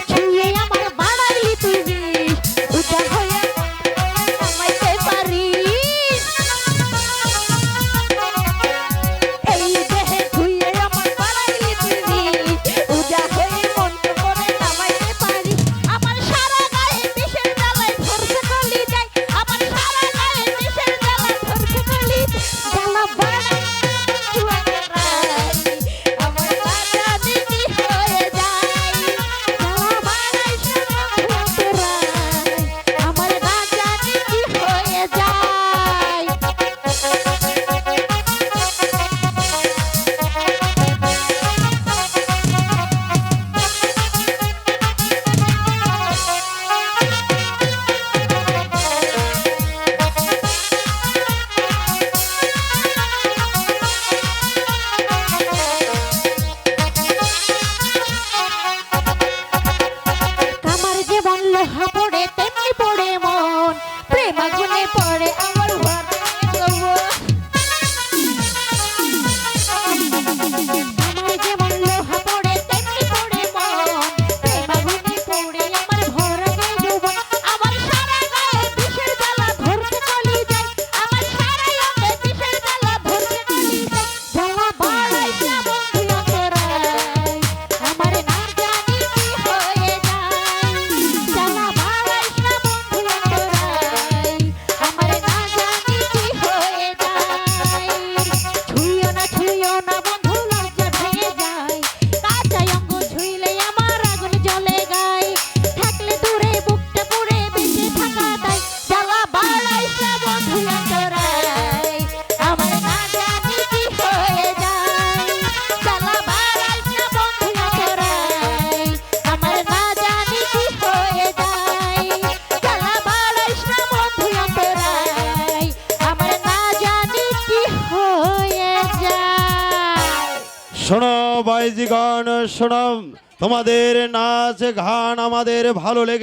to শোনো বাইজি গান শোনাম তোমাদের নাচ গান আমাদের ভালো লেগে